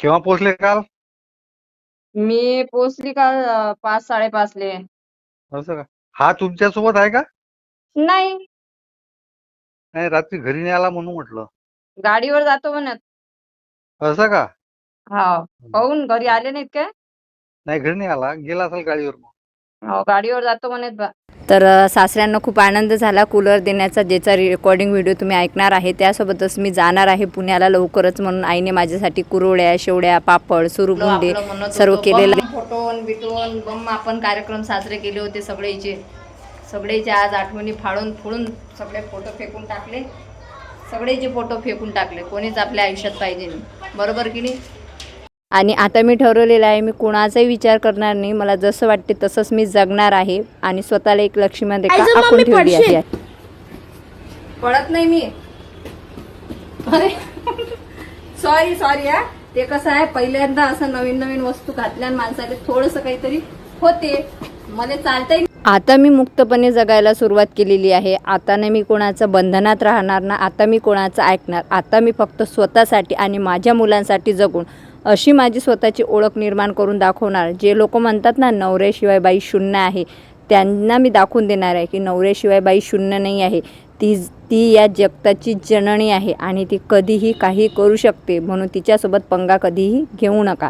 केव्हा पोहोचले काल? मी पोहोचली काल अं, पाच साडेपाचले असं का? हा तुमच्यासोबत आहे का? नाही. नाही रात्री घरी नाही आला म्हणून म्हटलं. गाडीवर जातो म्हणत. असं का? हा. पाहून घरी आले नाहीत काय? नाही घरी नाही आला. गेला असेल गाडीवर मग. हो गाडीवर जातो म्हणत बा. तर सासऱ्यांना खूप आनंद झाला. कूलर देण्याचा ज्याचा रेकॉर्डिंग व्हिडिओ तुम्ही ऐकणार आहे त्यासोबतच मी जाणार आहे पुण्याला लवकरच म्हणून आईने माझ्यासाठी कुरवड्या शेवड्या पापड सुरगुंडे सर्व केलेलं फोटोन बिटोन बम आपण कार्यक्रम साजरे केले होते सगळेचे. सगळेचे आज आठवणी फाडून फोडून सगळे फोटो फेकून टाकले. सगळेचे फोटो फेकून टाकले. कोणीच आपल्या आयुष्यात पाहिजे नाही. बरोबर की नाही? आणि आता मी ठरवलेलं आहे मी कोणाचाही विचार करणार नाही. मला जसं वाटते तसंच मी जगणार आहे आणि स्वतःला एक लक्ष्मीमध्ये आखून ठेवली आहे. पळत नाही मी. अरे. सॉरी सॉरी हा. ते कसं आहे पहिल्यांदा असं नवीन नवीन वस्तू घातल्या आणि माणसाला थोडंसं काहीतरी होते. मला चालतंय. आता मी मुक्तपणे जगायला सुरुवात केलेली आहे. आता नाही मी कोणाचं बंधनात राहणार ना आता मी कोणाचं ऐकणार. आता मी फक्त स्वतःसाठी आणि माझ्या मुलांसाठी जगून अशी माझी स्वतःची ओळख निर्माण करून दाखवणार. जे लोक म्हणतात ना नवऱ्याशिवाय बाई शून्य आहे त्यांना मी दाखवून देणार आहे की नवऱ्याशिवाय बाई शून्य नाही आहे. ती ती या जगताची जननी आहे आणि ती कधीही काही करू शकते म्हणून तिच्यासोबत पंगा कधीही घेऊ नका.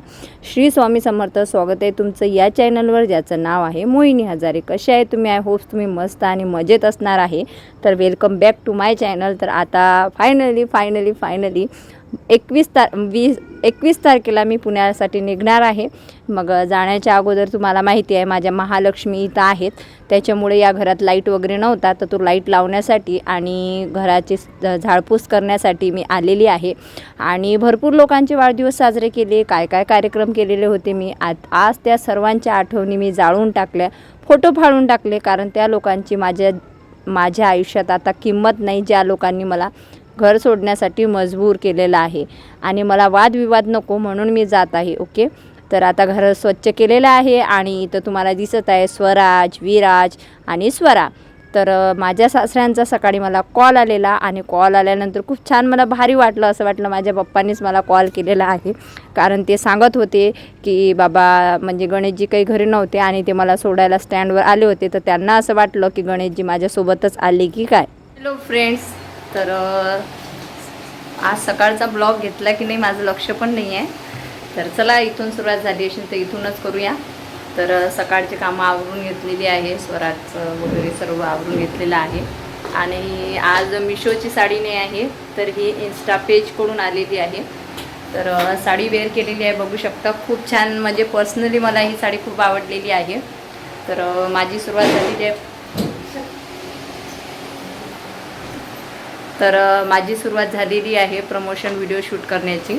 श्री स्वामी समर्थ स्वागत आहे तुमचं या चॅनलवर ज्याचं नाव आहे मोहिनी हजारे. कसे आहे तुम्ही? आय होप्स तुम्ही मस्त आणि मजेत असणार आहे. तर welcome back to my channel. तर आता फायनली फायनली फायनली एकवीस तार वीस एकवीस तारखेला मी पुण्यासाठी निघणार आहे. मग जाण्याच्या अगोदर तुम्हाला माहिती आहे माझ्या महालक्ष्मी इथं आहेत. त्याच्यामुळे या घरात लाइट वगैरे नव्हता तर तो लाइट लावण्यासाठी आणि घराची झाडपूस करण्यासाठी मी आलेली आहे. आणि भरपूर लोकांचे वाढदिवस साजरे केले काय काय कार्यक्रम केलेले होते मी. आत आज त्या सर्वांच्या आठवणी मी जाळून टाकल्या फोटो फाडून टाकले कारण त्या लोकांची माझ्या माझ्या आयुष्यात आता किंमत नाही ज्या लोकांनी मला घर सोडण्यासाठी मजबूर केलेलं आहे. आणि मला वादविवाद नको म्हणून मी जात आहे ओके? तर आता घर स्वच्छ केलेलं आहे आणि इथं तुम्हाला दिसत आहे स्वराज विराज आणि स्वरा. तर माझ्या सासऱ्यांचा सकाळी मला कॉल आलेला आणि कॉल आल्यानंतर खूप छान मला भारी वाटलं असं वाटलं माझ्या पप्पांनीच मला कॉल केलेला आहे. कारण ते सांगत होते की बाबा म्हणजे गणेशजी काही घरी नव्हते आणि ते मला सोडायला स्टँडवर आले होते. तर त्यांना असं वाटलं की गणेशजी माझ्यासोबतच आले की काय? हॅलो फ्रेंड्स तर आज सकाळचा ब्लॉग घेतला की नाही माझं लक्ष पण नाही आहे. तर चला इथून सुरुवात झाली असेल तर इथूनच करूया. तर सकाळचे सकाळची कामं आवरून घेतलेली आहे स्वराजचं वगैरे सर्व आवरून घेतलेलं आहे. आणि आज मिशोची साडी नाही आहे तर ही इन्स्टा पेजकडून आलेली आहे. तर साडी वेअर केलेली आहे बघू शकता. खूप छान म्हणजे पर्सनली मला ही साडी खूप आवडलेली आहे. तर माझी सुरुवात झालेली आहे. तर माझी सुरुवात झालेली आहे प्रमोशन व्हिडिओ शूट करण्याची.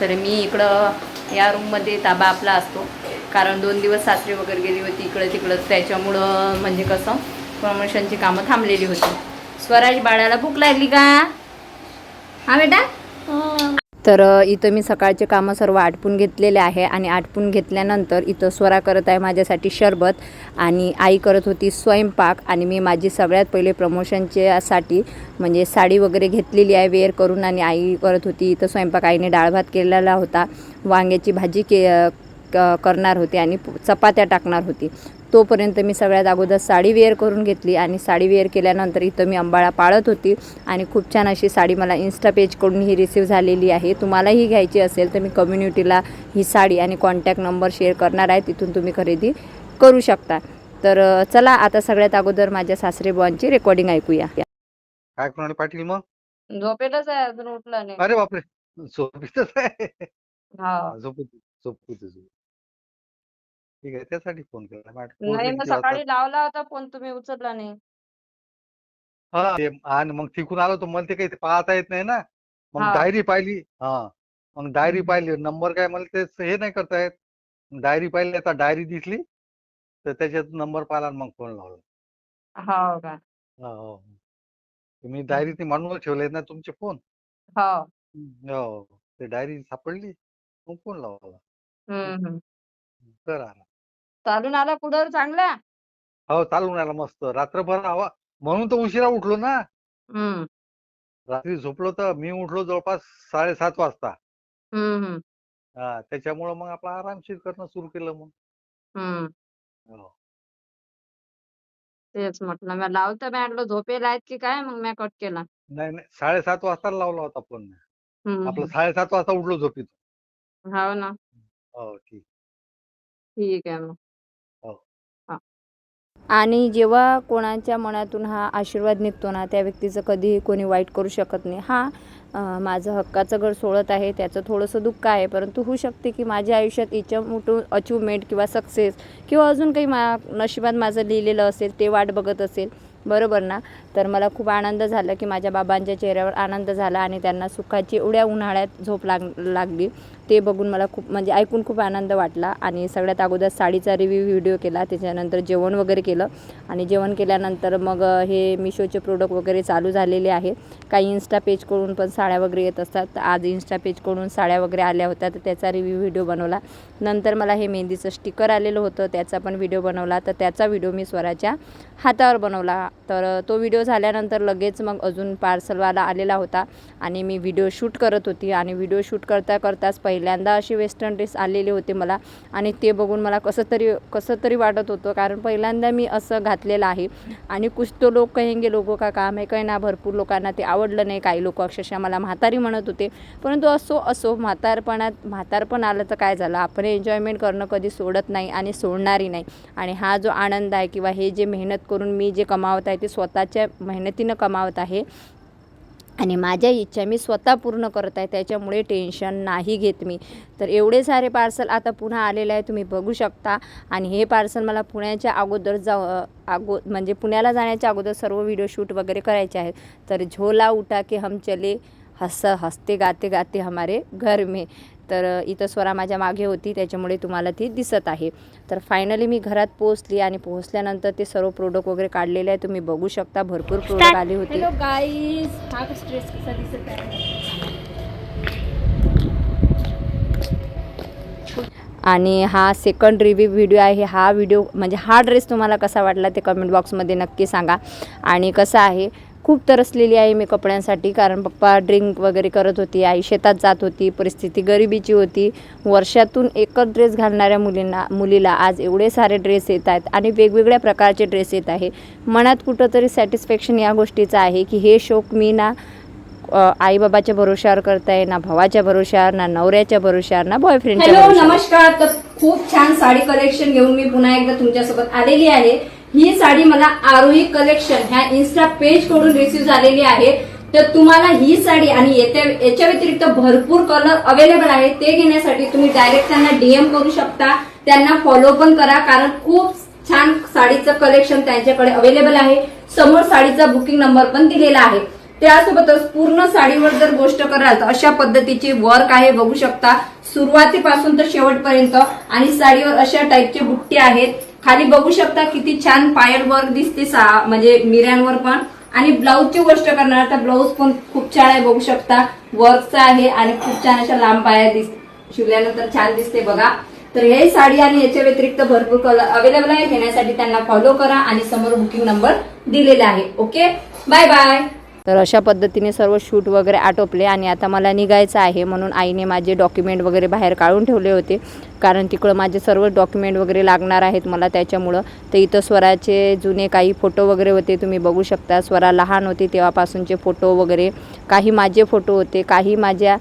तर मी इकडं या रूममध्ये ताबा आपला असतो. कारण दोन दिवस सासरी वगैरे गेली होती इकडं तिकडं. त्याच्यामुळं म्हणजे कसं प्रमोशनची कामं थांबलेली होती. स्वराज बाळाला भूक लागली का? हा बेटा? हो. तर इथं मी सकाळचे कामं सर्व आटपून घेतलेले आहे आणि आटपून घेतल्यानंतर इथं स्वरा करत आहे माझ्यासाठी शरबत आणि आई करत होती स्वयंपाक आणि मी माझी सगळ्यात पहिले प्रमोशनच्यासाठी म्हणजे साडी वगैरे घेतलेली आहे वेअर करून आणि आई करत होती. इथं स्वयंपाक आईने डाळ भात केलेला होता. वांग्याची भाजी के क- करणार होती आणि चपात्या टाकणार होती. तोपर्यंत मी सगळ्यात अगोदर साडी वेअर करून घेतली आणि साडी वेअर केल्यानंतर इथं मी अंबाळा पाळत होती. आणि खूप छान अशी साडी मला इन्स्टा पेजकडून ही रिसीव झालेली आहे. तुम्हालाही घ्यायची असेल तर मी कम्युनिटीला ही साडी आणि कॉन्टॅक्ट नंबर शेअर करणार आहे. तिथून तुम्ही खरेदी करू शकता. तर चला आता सगळ्यात अगोदर माझ्या सासरे बुवांची रेकॉर्डिंग ऐकूया. काय कोणाला पाटील मग? झोपेलच आहे अजून उठला नाही. अरे बापरे! झोपीतच आहे. हा. झोपू दे, झोपू दे, झोपू दे. ठीक आहे त्यासाठी फोन केला. माझ्या नाही मग सकाळी लावला होता फोन तुम्ही उचलला नाही. हा ते- आणि मग तिकून आलो तर मला ते काही पाहता येत नाही ना. मग हा. डायरी पाहिली हा. मग डायरी. पाहिली नंबर काय मला ते हे नाही करता येत. डायरी पाहिली आता डायरी दिसली तर त्याच्यात नंबर पाहिला आणि मग फोन लावला. हो का? हो, हो. मी डायरीत मांडूनच ठेवले ना तुमचे फोन. हो. हो ते डायरी सापडली मग फोन लावला. हम्म. तर आला. चालून आला कुडर चांगला? हो चालून आला मस्त. रात्रभर हवा म्हणून तर उशिरा उठलो ना. हम्म रात्री झोपलो तर मी उठलो जवळपास साडेसात वाजता. हम्म हम्म हा त्याच्यामुळं मग आपलं आरामशीर करणं सुरू केलं मग. हम्म हो. तेच म्हटलं मी लावतं मी म्हटलं झोपेला आहेत की काय? मग मी कट केला. नाही नाही साडेसात वाजता लावला होता फोन हम्म आपलं साडेसात वाजता उठलो झोपीतून. हो ना. हो ठीक. ठीक आहे मग. आणि जेव्हा कोणाच्या मनातून हा आशीर्वाद निघतो ना त्या व्यक्तीचं कधीही कोणी वाईट करू शकत नाही. हा माझं हक्काचं घर सोडत आहे त्याचं थोडंसं दुःख आहे परंतु होऊ शकते की माझ्या आयुष्यात इच्छा मोठं अचिव्हमेंट किंवा सक्सेस किंवा अजून काही मा नशिबात माझं लिहिलेलं असेल ते वाट बघत असेल बरोबर ना? तर मला खूप आनंद झाला की माझ्या बाबांच्या चेहऱ्यावर आनंद झाला आणि त्यांना सुखाची एवढ्या उन्हाळ्यात झोप लाग लागली. ते बघून मला खूप म्हणजे ऐकून खूप आनंद वाटला आणि सगळ्यात अगोदर साडीचा रिव्ह्यू व्हिडिओ केला त्याच्यानंतर जेवण वगैरे केलं आणि जेवण केल्यानंतर मग हे मिशोचे प्रोडक्ट वगैरे चालू झालेले आहे. काही इन्स्टा पेजकडून पण साड्या वगैरे येत असतात. तर आज इन्स्टा पेजकडून साड्या वगैरे आल्या होत्या तर त्याचा रिव्ह्यू व्हिडिओ बनवला. नंतर मला हे मेहंदीचं स्टिकर आलेलं होतं त्याचा पण व्हिडिओ बनवला. तर त्याचा व्हिडिओ मी स्वराच्या हातावर बनवला. तर तो व्हिडिओ झाल्यानंतर लगेच मग अजून पार्सलवाला आलेला होता आणि मी व्हिडिओ शूट करत होती आणि व्हिडिओ शूट करता करताच पहिल्यांदा असे वेस्टर्न ड्रेस आलेले होते मला आणि ते बघून मला कसं तरी कसं तरी वाटत होतं कारण पहिल्यांदा मी असं घातलेलं आहे आणि कुछ तो लोक कहेंगे लोगों का काम आहे? काही ना भरपूर लोकांना ते आवडलं नाही. काही लोक अक्षरशः मला म्हातारी म्हणत होते. परंतु असो असो म्हातारपणात म्हातारपण आलं तर काय झालं? आपण एन्जॉयमेंट करणं कधी सोडत नाही आणि सोडणारही नाही. आणि हा जो आनंद आहे किंवा हे जे मेहनत करून मी जे कमावत आहे ते स्वतःच्या मेहनतीनं कमावत आहे. आणि माझ्या इच्छा मी स्वतः पूर्ण करत आहे त्याच्यामुळे टेन्शन नाही घेत मी. तर एवढे सारे पार्सल आता पुन्हा आलेले आहे तुम्ही बघू शकता. आणि हे पार्सल मला पुण्याच्या अगोदर जाऊ अगो म्हणजे पुण्याला जाण्याच्या अगोदर सर्व व्हिडिओ शूट वगैरे करायचे आहेत. तर झोला उठा की हम चले हस हसते गाते गाते हमारे घर में. तर इथं स्वरा माझ्या मागे होती त्याच्यामुळे तुम्हाला ती दिसत आहे. तर फायनली मी घरात पोहोचली आणि पोहोचल्यानंतर ते सर्व प्रोडक्ट वगैरे काढलेले आहे तुम्ही बघू शकता भरपूर प्रोडक्ट आले होते. दिसत आहे? आणि हा सेकंड रिव्ह्यू व्हिडिओ आहे. हा व्हिडिओ म्हणजे हा ड्रेस तुम्हाला कसा वाटला ते कमेंट बॉक्समध्ये नक्की सांगा. आणि कसं आहे? खूप तरसलेली आहे मी कपड्यांसाठी कारण पप्पा ड्रिंक वगैरे करत होती आई शेतात जात होती परिस्थिती गरिबीची होती. वर्षातून एकच ड्रेस घालणाऱ्या मुलींना मुलीला आज एवढे सारे ड्रेस येत आहेत आणि वेगवेगळ्या प्रकारचे ड्रेस येत आहे. मनात कुठंतरी सॅटिस्फॅक्शन या गोष्टीचं आहे की हे शौक मी ना आईबाबाच्या भरोश्यावर करताय ना भावाच्या भरोश्यावर ना नवऱ्याच्या भरोश्यावर ना बॉयफ्रेंडच्या नमस्कार. तर खूप छान साडी कलेक्शन घेऊन मी पुन्हा एकदा तुमच्यासोबत आलेली आहे. ही साडी मला आरोही कलेक्शन ह्या इन्स्टा पेजकडून रिसिव्ह झालेली आहे. तर तुम्हाला ही साडी आणि येत्या याच्या व्यतिरिक्त भरपूर कलर अवेलेबल आहे. ते घेण्यासाठी तुम्ही डायरेक्ट त्यांना डीएम करू शकता. त्यांना फॉलो पण करा कारण खूप छान साडीचं कलेक्शन त्यांच्याकडे अवेलेबल आहे. समोर साडीचा बुकिंग नंबर पण दिलेला आहे. त्यासोबतच पूर्ण साडीवर जर गोष्ट कराल तर अशा पद्धतीची वर्क आहे बघू शकता. सुरुवातीपासून तर शेवटपर्यंत. आणि साडीवर अशा टाईपचे बुट्टे आहेत. खाली बघू शकता किती छान पायर वर्क दिसते म्हणजे मिऱ्यांवर पण. आणि ब्लाऊजची गोष्ट करणार तर ब्लाऊज पण खूप छान आहे बघू शकता. वर्कचा आहे आणि खूप छान अशा लांब पाया दिस शिवल्यानंतर छान दिसते बघा. तर हे साडी आणि याच्या व्यतिरिक्त भरपूर कलर अवेलेबल आहे. घेण्यासाठी त्यांना फॉलो करा आणि समोर बुकिंग नंबर दिलेला आहे. ओके बाय बाय तर अशा पद्धतीने सर्व शूट वगैरे आटोपले आणि आता मला निघायचं आहे म्हणून आईने माझे डॉक्युमेंट वगैरे बाहेर काढून ठेवले होते. कारण तिकडं माझे सर्व डॉक्युमेंट वगैरे लागणार आहेत मला त्याच्यामुळं. तर इथं स्वराचे जुने काही फोटो वगैरे होते तुम्ही बघू शकता. स्वरा लहान होते तेव्हापासूनचे फोटो वगैरे. काही माझे फोटो होते काही माझ्या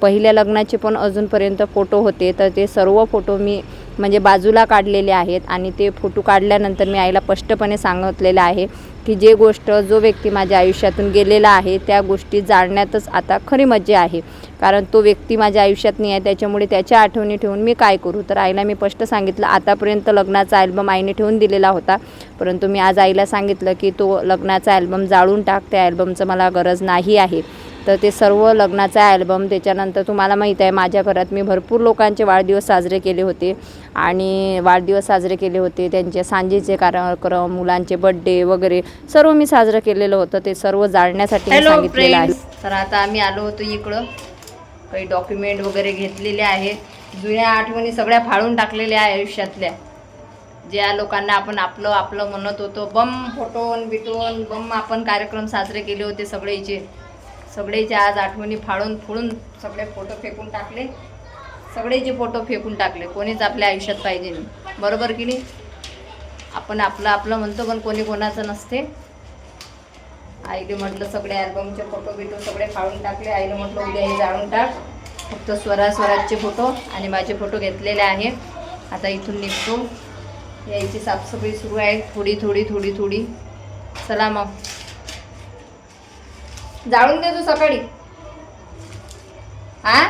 पहिल्या लग्नाचे पण अजूनपर्यंत फोटो होते. तर ते सर्व फोटो मी म्हणजे बाजूला काढलेले आहेत आणि ते फोटो काढल्यानंतर मी आईला स्पष्टपणे सांगितलेलं आहे. की जे गोष्ट जो व्यक्ती माझ्या आयुष्यातून गेलेला आहे त्या गोष्टी जाणण्यातच आता खरी मजा आहे. कारण तो व्यक्ती माझ्या आयुष्यात नाही आहे त्याच्यामुळे त्याच्या आठवणी ठेवून मी काय करू? तर आईला मी स्पष्ट सांगितलं आतापर्यंत लग्नाचा ॲल्बम आईने ठेवून दिलेला होता. परंतु मी आज आईला सांगितलं की तो लग्नाचा ॲल्बम जाळून टाक त्या ॲल्बमचं मला गरज नाही आहे. तर ते सर्व लग्नाचा अल्बम त्याच्यानंतर तुम्हाला माहीत आहे माझ्या घरात मी भरपूर लोकांचे वाढदिवस साजरे केले होते. आणि वाढदिवस साजरे केले होते त्यांचे सांजेचे कार्यक्रम मुलांचे बड्डे वगैरे सर्व मी साजरं केलेलं होतं. ते सर्व जाळण्यासाठी सांगितलेलं आहे. तर आता आम्ही आलो होतो इकडं. काही डॉक्युमेंट वगैरे घेतलेले आहे जुन्या आठवणी सगळ्या फाळून टाकलेल्या आहे आयुष्यातल्या. ज्या लोकांना आपण आपलं आपलं म्हणत होतो बम फोटोन बिटोन बम आपण कार्यक्रम साजरे केले होते सगळे जे आज आठवणी फाळून फुळून सगळे फोटो फेकून टाकले सगळेचे फोटो फेकून टाकले कोणीच आपल्या आयुष्यात पाहिजे नाही. बरोबर की नाही? आपण आपलं आपलं म्हणतो पण कोणी कोणाचं नसते. आईने म्हटलं सगळे ॲल्बमचे फोटो बिटो सगळे फाळून टाकले. आईने म्हटलं उद्या हे जाळून टाक. फक्त स्वरा स्वराजचे फोटो आणि माझे फोटो घेतलेले आहे. आता इथून निघतो. यायची साफसफाई सुरू आहे. थोडी थोडी थोडी थोडी. चला मग. जाळून दे तू सकाळी. हा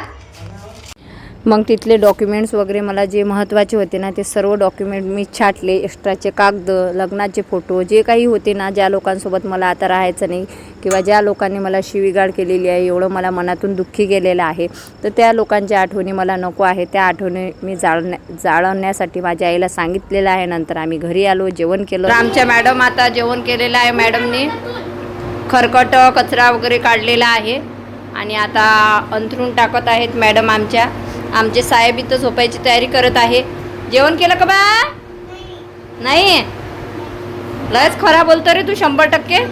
मग तिथले डॉक्युमेंट्स वगैरे मला जे महत्त्वाचे होते ना ते सर्व डॉक्युमेंट मी छाटले एक्स्ट्राचे कागद लग्नाचे फोटो जे काही होते ना ज्या लोकांसोबत मला आता राहायचं नाही किंवा ज्या लोकांनी मला शिवीगाळ केलेली आहे एवढं मला मनातून दुःखी गेलेलं आहे तर त्या लोकांच्या आठवणी मला नको आहे त्या आठवणी मी जाळण्या जाळवण्यासाठी माझ्या आईला सांगितलेलं आहे. नंतर आम्ही घरी आलो जेवण केलं. आमच्या मॅडम आता जेवण केलेलं आहे मॅडमनी. खरकट कचरा वगैरे काढलेला आहे. आणि आता अंथरून टाकत आहेत मॅडम आमच्या. आमचे साहेब इथं झोपायची तयारी करत आहे. जेवण केलं का बा? नाही? लयच खरा बोलतो रे तू शंभर टक्के.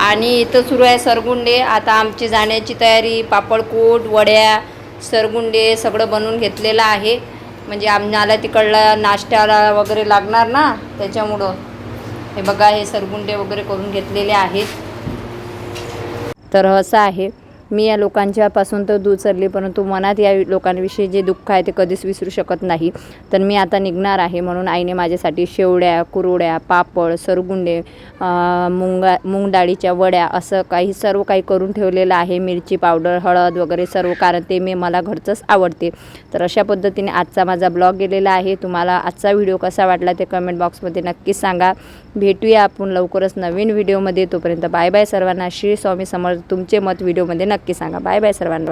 आणि इथं सुरू आहे सरगुंडे. आता आमची जाण्याची तयारी पापडकूट वड्या सरगुंडे सगळं बनवून घेतलेलं आहे. म्हणजे आम्हाला तिकडला नाश्त्याला वगैरे लागणार ना त्याच्यामुळं. हे बघा हे सरगुंडे वगैरे करून घेतलेले आहेत. तर असं आहे. मी या लोकांच्यापासून तर दूर सरली परंतु मनात या लोकांविषयी जे दुःख आहे ते कधीच विसरू शकत नाही. तर मी आता निघणार आहे म्हणून आईने माझ्यासाठी शेवड्या कुरोड्या पापड सरगुंडे मुंगा मूग डाळीच्या वड्या असं काही सर्व काही करून ठेवलेलं आहे. मिरची पावडर हळद वगैरे सर्व कारण ते मी मला घरचंच आवडते. तर अशा पद्धतीने आजचा माझा ब्लॉग गेलेला आहे. तुम्हाला आजचा व्हिडिओ कसा वाटला ते कमेंट बॉक्समध्ये नक्कीच सांगा. भेटूया आपण लवकरच नवीन व्हिडिओमध्ये. तोपर्यंत बाय बाय सर्वांना. श्री स्वामी समर्थ तुमचे मत व्हिडिओमध्ये नक्की सांगा. बाय बाय सर्वांना.